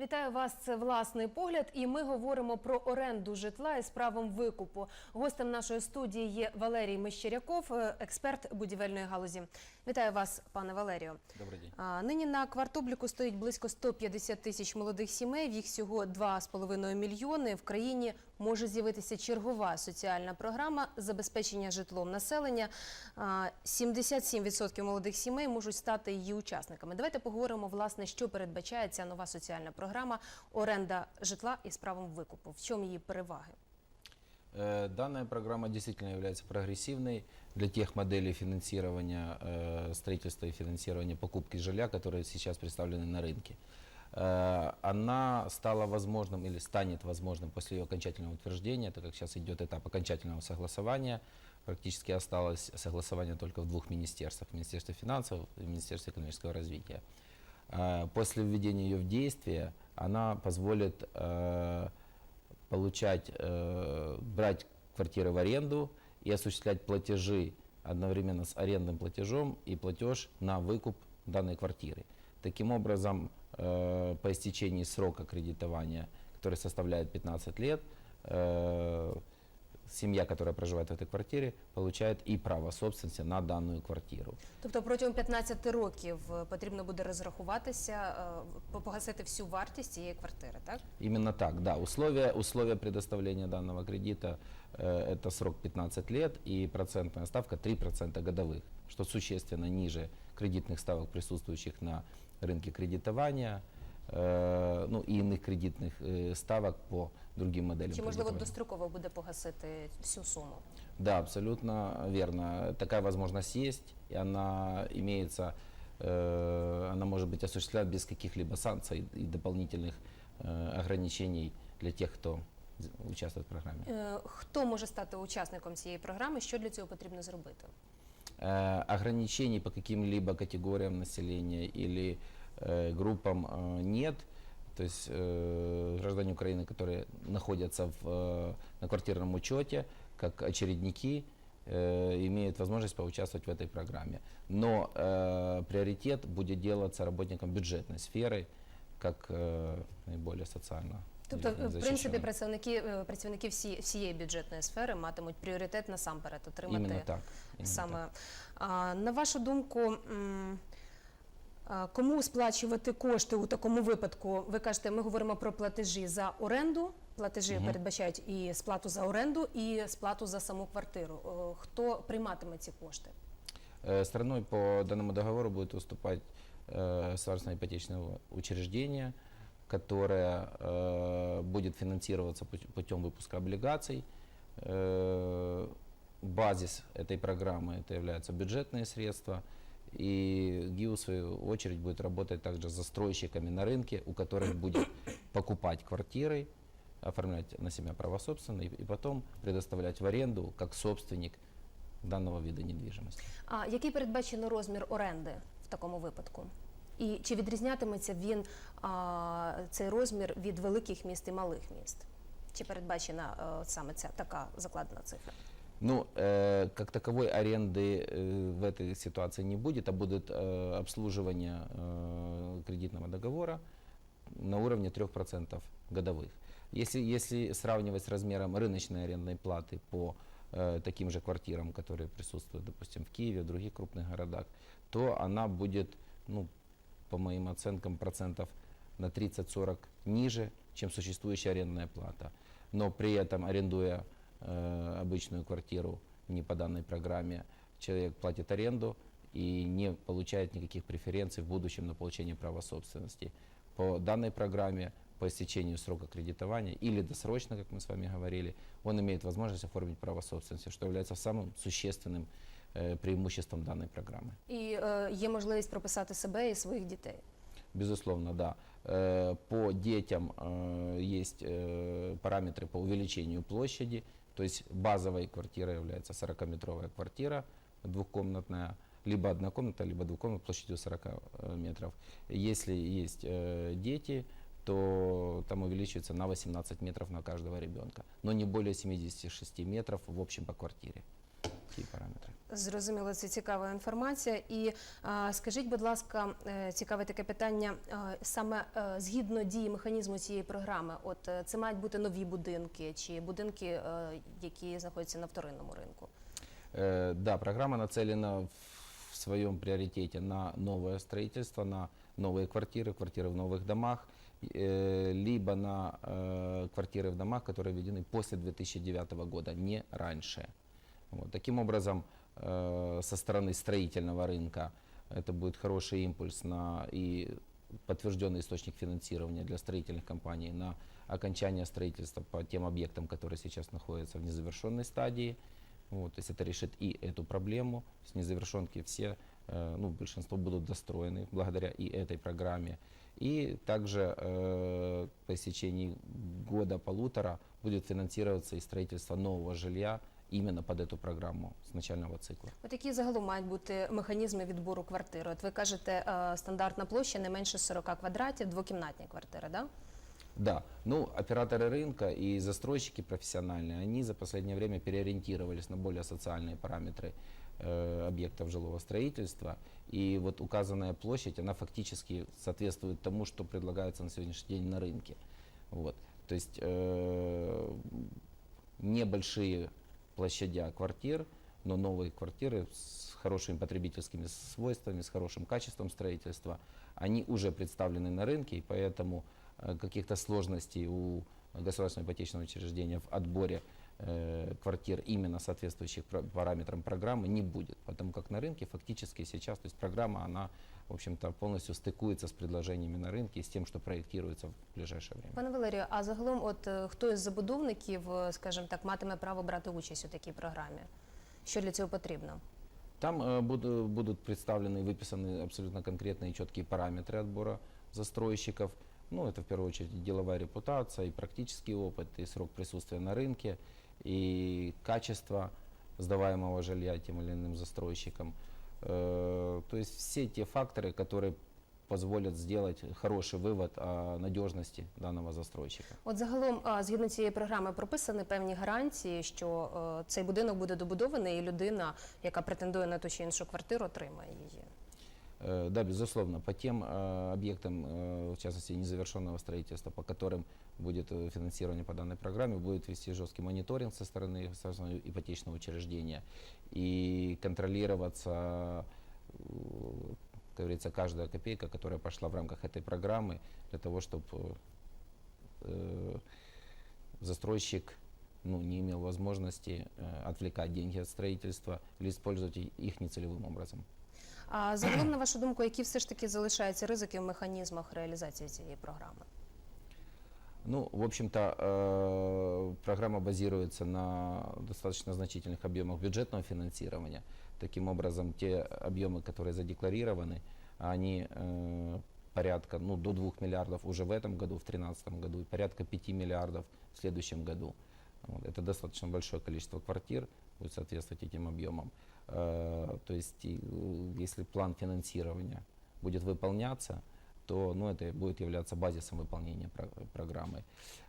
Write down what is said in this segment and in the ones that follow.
Вітаю вас. Це власний погляд, і ми говоримо про оренду житла із правом викупу. Гостем нашої студії є Валерій Мещеряков, е, експерт будівельної галузі. Вітаю вас, пане Валерію. Добрый день. Нині на квартобліку стоїть близько 150 тисяч молодих сімей. Їх всього 2,5 мільйони. В країні може з'явитися чергова соціальна програма забезпечення житлом населення. А, 77% молодих сімей можуть стати її учасниками. Давайте поговоримо, власне, що передбачає ця нова соціальна програма оренда житла із правом викупу. В чому її переваги? Э, Данная программа действительно является прогрессивной для тех моделей финансирования э, строительства и финансирования покупки жилья, которые сейчас представлены на рынке. Э, Она стала возможным или станет возможным после ее окончательного утверждения, так как сейчас идет этап окончательного согласования. Практически осталось согласование только в двух министерствах, в Министерстве финансов и в Министерстве экономического развития. Э, После введения ее в действие она позволит э, получать, э, брать квартиры в аренду и осуществлять платежи одновременно с арендным платежом и платеж на выкуп данной квартиры. Таким образом, по истечении срока кредитования, который составляет 15 лет, семья, которая проживает в этой квартире, получает и право собственности на данную квартиру. Тобто протягом 15 років е, потрібно буде розрахуватися, е, погасити всю вартість цієї квартири, так? Именно так, да. Условия, условия предоставления данного кредита э, это срок 15 лет и процентная ставка 3% годовых, что существенно ниже кредитных ставок, присутствующих на рынке кредитования, э, ну и иных кредитных э, ставок по другим моделям. Чи можливо кредитования. достроково буде погасити всю суму? Да, абсолютно верно. Такая возможность есть, и она имеется, э, она может быть осуществлена без каких-либо санкций и дополнительных э, ограничений для тех, кто з- участвует в программе. Е, Хто може стати учасником цієї програми? Що для цього потрібно зробити? Э, ограничений по каким-либо категориям населения или э, группам э, нет. То есть э, граждане Украины, которые находятся в, э, на квартирном учете, как очередники, э, имеют возможность поучаствовать в этой программе. Но э, приоритет будет делаться работникам бюджетной сферы, как э, наиболее социально. Тобто, в принципі, защищенным. працівники е, працівники всі, всієї бюджетної сфери матимуть пріоритет насамперед отримати Именно так. именно саме. так. А, на вашу думку, м, а, кому сплачувати кошти у такому випадку? Ви кажете, ми говоримо про платежі за оренду. Платежі Мгм. передбачають і сплату за оренду, і сплату за саму квартиру. О, Хто прийматиме ці кошти? Э, Стороной по данному договору будет выступать э, государственное ипотечное учреждение, которое э, будет финансироваться пут- путем выпуска облигаций. Э, базис этой программы это являются бюджетные средства. И ГИУ, в свою очередь, будет работать также с застройщиками на рынке, у которых будет покупать квартиры, оформлять на себя право собственности и потом предоставлять в аренду как собственник данного вида недвижимости. А який передбачено розмір оренди в такому випадку? І чи відрізнятиметься він а, цей розмір від великих міст і малих міст? Чи передбачена е, саме ця така закладена цифра? Ну, э, как таковой аренды э, в этой ситуации не будет, а будет э, обслуживание э, кредитного договора на уровне 3% годовых. Если, если сравнивать с размером рыночной арендной платы по э, таким же квартирам, которые присутствуют, допустим, в Киеве, в других крупных городах, то она будет, ну, по моим оценкам, процентов на 30-40 ниже, чем существующая арендная плата. Но при этом, арендуя э, обычную квартиру не по данной программе, человек платит аренду и не получает никаких преференций в будущем на получение права собственности. По данной программе, по истечению срока кредитования или досрочно, как мы с вами говорили, он имеет возможность оформить право собственности, что является самым существенным э, преимуществом данной программы. І е, є можливість прописати себе і своїх дітей. Безусловно, да. Э, По детям э, есть э, параметры по увеличению площади. То есть базовой квартирой является 40-метровая квартира двухкомнатная, либо одна комната, либо двухкомнатная площадью 40 э, метров. Если есть э, дети, то там увеличивается на 18 метров на каждого ребенка, но не более 76 метров в общем по квартире. такие параметры. Зрозуміло, це цікава інформація. І а, скажіть, будь ласка, е, цікаве таке питання. е, Саме е, згідно дії механізму цієї програми, от е, це мають бути нові будинки чи будинки, е, які знаходяться на вторинному ринку? Э, Да, программа нацелена в своем приоритете на новое строительство, на новые квартиры, квартиры в новых домах, э, либо на э, квартиры в домах, которые введены после 2009 года, не раньше. Вот. Таким образом, э, со стороны строительного рынка это будет хороший импульс на и подтвержденный источник финансирования для строительных компаний на окончание строительства по тем объектам, которые сейчас находятся в незавершенной стадии. Вот, то есть это решит и эту проблему. С незавершенки все, э, ну, большинство будут достроены благодаря и этой программе. И также э, по истечении года-полутора будет финансироваться и строительство нового жилья именно под эту программу с начального цикла. От які загалом мають бути механізми відбору квартири? От ви кажете, е, стандартна площа не менше 40 квадратів, двокімнатні квартири, да? Да, ну, операторы рынка и застройщики профессиональные, они за последнее время переориентировались на более социальные параметры э, объектов жилого строительства. И вот указанная площадь, она фактически соответствует тому, что предлагается на сегодняшний день на рынке. Вот. То есть э, небольшие площадя квартир, но новые квартиры с хорошими потребительскими свойствами, с хорошим качеством строительства, они уже представлены на рынке, и поэтому э, каких-то сложностей у государственного ипотечного учреждения в отборе э, квартир именно соответствующих про- параметрам программы не будет, потому как на рынке фактически сейчас, то есть программа, она, в общем-то, полностью стыкуется с предложениями на рынке и с тем, что проектируется в ближайшее время. Пане Валерію, а загалом, от е, хто із забудовників, е, скажімо так, матиме право брати участь у такій програмі? Що для цього потрібно? Там э, буду- будут представлены и выписаны абсолютно конкретные и четкие параметры отбора застройщиков. Ну, это в первую очередь и деловая репутация, и практический опыт, и срок присутствия на рынке, и качество сдаваемого жилья тем или иным застройщикам. Э, То есть все те факторы, которые позволят сделать хороший вывод о надежности данного застройщика. От загалом, а, згідно цієї програми, прописані певні гарантії, що е, цей будинок буде добудований, і людина, яка претендує на ту чи іншу квартиру, отримає її. Э, Да, безусловно, по тем э, объектам, э, в частности, незавершенного строительства, по которым будет финансирование по данной программе, будет вести жесткий мониторинг со стороны ипотечного учреждения и контролироваться, как говорится, каждая копейка, которая пошла в рамках этой программы, для того, чтобы застройщик ну, не имел возможности отвлекать деньги от строительства или использовать их нецелевым образом. А загалом, на вашу думку, які все ж таки залишаються ризики в механізмах реалізації цієї програми? Ну, в общем-то, э, программа базируется на достаточно значительных объемах бюджетного финансирования. Таким образом, те объемы, которые задекларированы, они э, порядка ну, до 2 миллиардов уже в этом году, в 2013 году, и порядка 5 миллиардов в следующем году. Вот, это достаточно большое количество квартир будет соответствовать этим объемам. Э, то есть, и, э, если план финансирования будет выполняться, то ну, это будет являться базисом выполнения про- программы.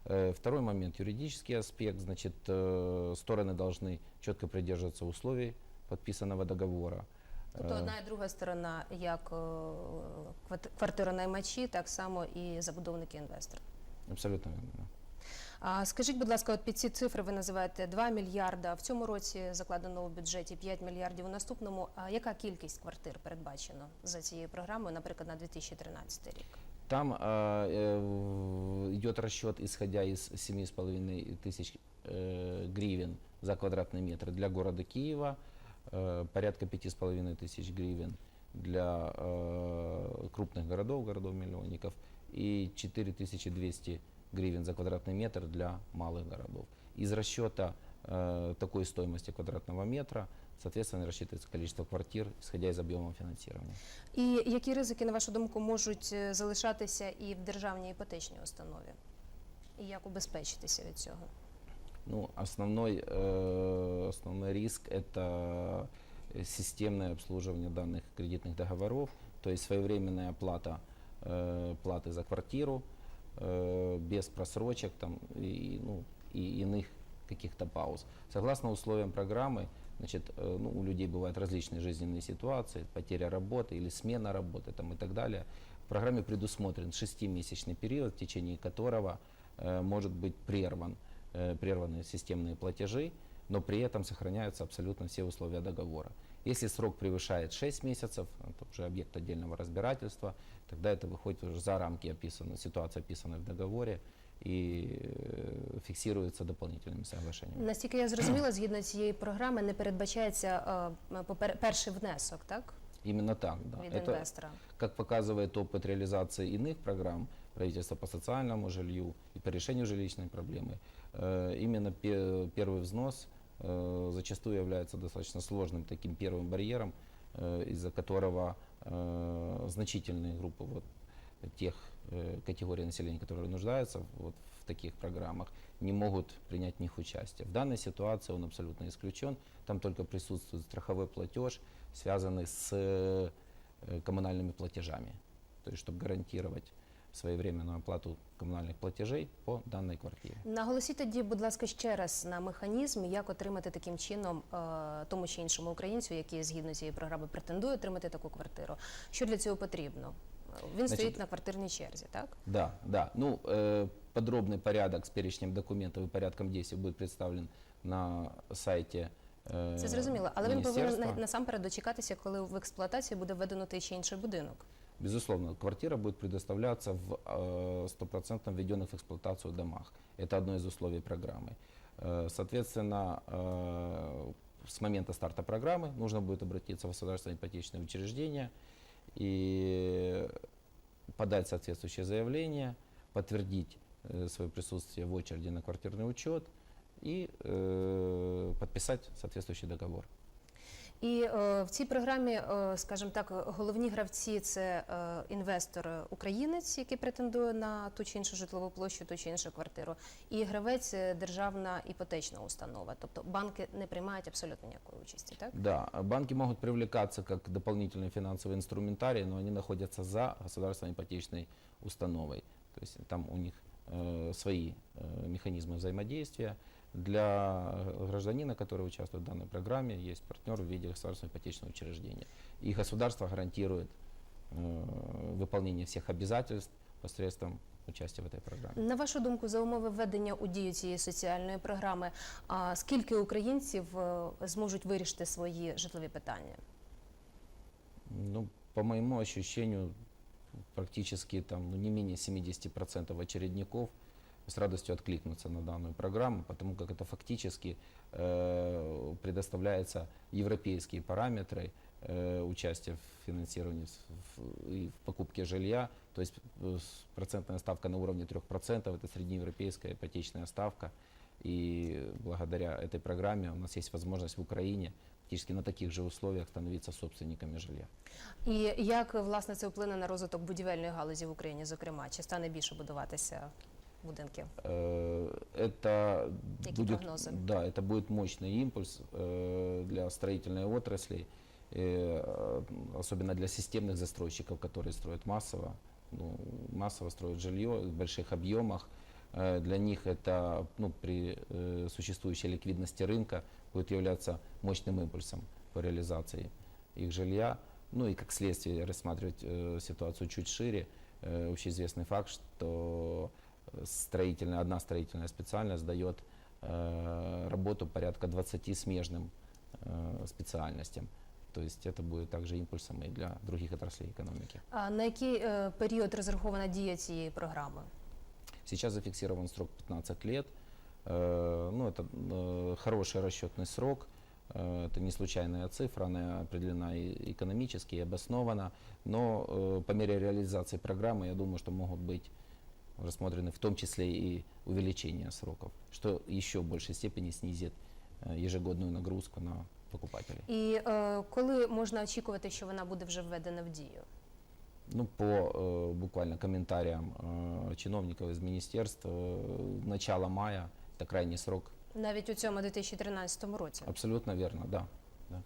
Э, Второй момент, юридический аспект, значит, э, стороны должны четко придерживаться условий подписанного договора. Тобто Е, одна і друга сторона, як е, кват- квартиронаймачі, так само і забудовники інвестори. Абсолютно верно. да. А скажіть, будь ласка, от під ці цифри ви називаєте 2 мільярда в цьому році закладено у бюджеті 5 мільярдів у наступному. А яка кількість квартир передбачено за цією програмою, наприклад, на 2013 рік? Там э, э, в- идет расчет, исходя из 7,5 тысяч э, гривен за квадратный метр для города Киева, э, порядка 5,5 тысяч гривен для э, крупных городов, городов-миллионников, и 4200 гривен за квадратный метр для малых городов. Из расчета э, такой стоимости квадратного метра, соответственно, рассчитывается количество квартир, исходя из объема финансирования. І які ризики, на вашу думку, можуть е, залишатися і в державній іпотечній установі? І як убезпечитися від цього? Ну, основной, э, основной риск – это системное обслуживание данных кредитных договоров, то есть своевременная оплата э, платы за квартиру, э, без просрочек там, и, ну, и иных каких-то пауз. Согласно условиям программы, значит, э, ну, у людей бывают различные жизненные ситуации, потеря работы или смена работы там, и так далее. В программе предусмотрен шестимесячный период, в течение которого э, может быть прерван, э, прерваны системные платежи, но при этом сохраняются абсолютно все условия договора. Если срок превышает 6 месяцев, это уже объект отдельного разбирательства, тогда это выходит уже за рамки описанной, ситуации, описанной в договоре, и э, фиксируется дополнительными соглашениями. Наскільки я зрозуміла, згідно цієї програми не передбачається е, попер- перший внесок, так? Именно так, да. Від Это, інвестора. как показывает опыт реализации иных программ правительства по социальному жилью и по решению жилищной проблемы, э, именно пе- первый взнос э, зачастую является достаточно сложным таким первым барьером, э, из-за которого э, значительные группы вот, тех э, категорий населения, которые нуждаются вот, в таких программах, не могут принять в них участие. В данной ситуации он абсолютно исключен. Там только присутствует страховой платеж, связанный с э, коммунальными платежами. То есть, чтобы гарантировать своевременную оплату коммунальных платежей по данной квартире. Наголосіть тоді, будь ласка, ще раз на механізм, як отримати таким чином е, тому чи іншому українцю, який згідно цієї програми претендує отримати таку квартиру. Що для цього потрібно? Він Значить, стоїть на квартирній черзі, так? Да, да. Ну, э, подробный порядок с перечнем документов и порядком действий будет представлен на сайте э, Це зрозуміло, але він повинен министерства. на- насамперед дочекатися, коли в експлуатацію буде введено той чи інший будинок. Безусловно, квартира будет предоставляться в э, введенных в эксплуатацию домах. Это одно из условий программы. Э, Соответственно, э, с момента старта программы нужно будет обратиться в государственное ипотечное учреждение и подать соответствующее заявление, подтвердить э, свое присутствие в очереди на квартирный учет и подписать соответствующий договор. І е, в цій програмі, е, скажімо так, головні гравці це е, інвестор е, українець, який претендує на ту чи іншу житлову площу, ту чи іншу квартиру, і гравець е, державна іпотечна установа. Тобто банки не приймають абсолютно ніякої участі, так? Да, а банки могут привлекаться как дополнительный финансовый инструментарий, но они находятся за государственной ипотечной установой. То есть там у них э, свои э, механизмы взаимодействия. Для гражданина, который участвует в данной программе, есть партнер в виде государственного ипотечного учреждения. И государство гарантирует э, выполнение всех обязательств посредством участия в этой программе. На вашу думку, за умови введення у дію цієї соціальної програми, а скільки українців е, зможуть вирішити свої житлові питання? Ну, по моему ощущению, практически там, ну, не менее 70% очередников с радостью откликнутся на данную программу, потому как это фактически э, предоставляются европейские параметры э, участия в финансировании с- в- и в покупке жилья. То есть э, с- процентная ставка на уровне 3%, это среднеевропейская ипотечная ставка. И благодаря этой программе у нас есть возможность в Украине фактически на таких же условиях становиться собственниками жилья. І як власне це вплине на розвиток будівельної галузі в Україні, зокрема, чи стане більше будуватися будинків? Это Какие будет, прогнозы? да, это будет мощный импульс э, для строительной отрасли, э, особенно для системных застройщиков, которые строят массово, ну, массово строят жилье в больших объемах. Э, Для них это ну, при существующей ликвидности рынка будет являться мощным импульсом по реализации их жилья. Ну и как следствие рассматривать э, ситуацию чуть шире. Э, общеизвестный факт, что строительная, одна строительная специальность дает э, работу порядка 20 смежным э, специальностям. То есть это будет также импульсом и для других отраслей экономики. А на який е, період розрахована дія цієї програми? Сейчас зафиксирован срок 15 лет. Э, Ну, это э, хороший расчетный срок. Э, Это не случайная цифра, она определена и экономически, и обоснована. Но э, по мере реализации программы, я думаю, что могут быть рассмотрены в том числе и увеличение сроков, что еще в большей степени снизит э, ежегодную нагрузку на покупателей. І е, коли можна очікувати, що вона буде вже введена в дію? Ну, по э, буквально комментариям э, чиновников из министерств, э, начало мая – это крайний срок Навіть у цьому 2013 році. Абсолютно верно, да. да.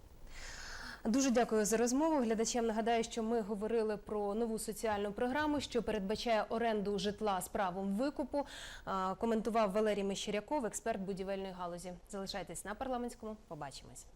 Дуже дякую за розмову. Глядачам нагадаю, що ми говорили про нову соціальну програму, що передбачає оренду житла з правом викупу. Коментував Валерій Мещеряков, експерт будівельної галузі. Залишайтесь на парламентському. Побачимось.